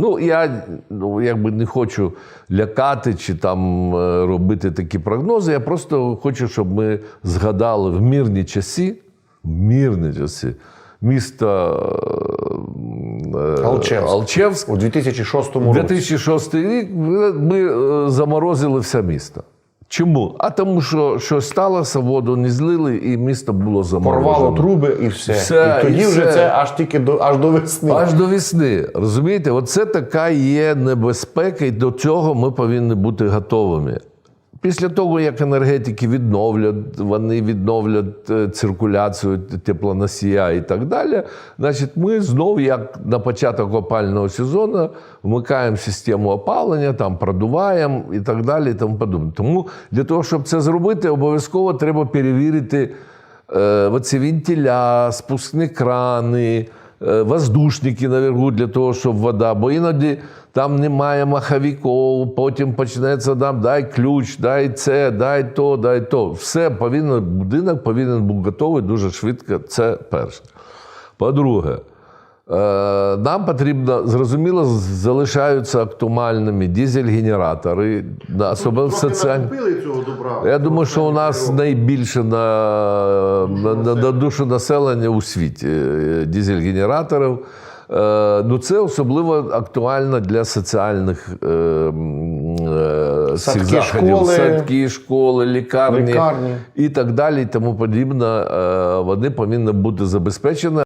Ну, я ну, якби не хочу лякати чи там е, робити такі прогнози. Я просто хочу, щоб ми згадали в мирні часи, в мирні часи, місто е, Алчевськ. Алчевськ У 2006 році. 2006 рік ми е, заморозили все місто. Чому? А тому, що щось сталося, воду не злили, і місто було заморожено. Порвало труби і все. Все, і тоді і вже все. це аж тільки до аж до весни. Аж до весни. Розумієте, оце така є небезпека, і до цього ми повинні бути готовими. Після того, як енергетики відновлять, вони відновлять е, циркуляцію теплоносія і так далі. Значить, ми знову, як на початок опального сезону, вмикаємо систему опалення, там продуваємо і так далі. І тому подобне. Тому для того, щоб це зробити, обов'язково треба перевірити е, оці вентиля, спускні крани, воздушники наверху для того, щоб вода, бо іноді там немає маховиків, потім почнеться там дай ключ, дай це, дай то, дай то. Все повинно, будинок повинен бути готовий дуже швидко. Це перше. По-друге, е, нам потрібно, зрозуміло, залишаються актуальними дизель-генератори, особливо купили цього добра. Я думаю, що у нас найбільше на, на, на, на душу населення у світі е, дизель-генераторів. Е, Ну, це особливо актуально для соціальних е, е, всіх Садки, заходів. школи. Садки, школи, лікарні, Лікарні. і так далі, і тому подібне. Е, Вони повинні бути забезпечені.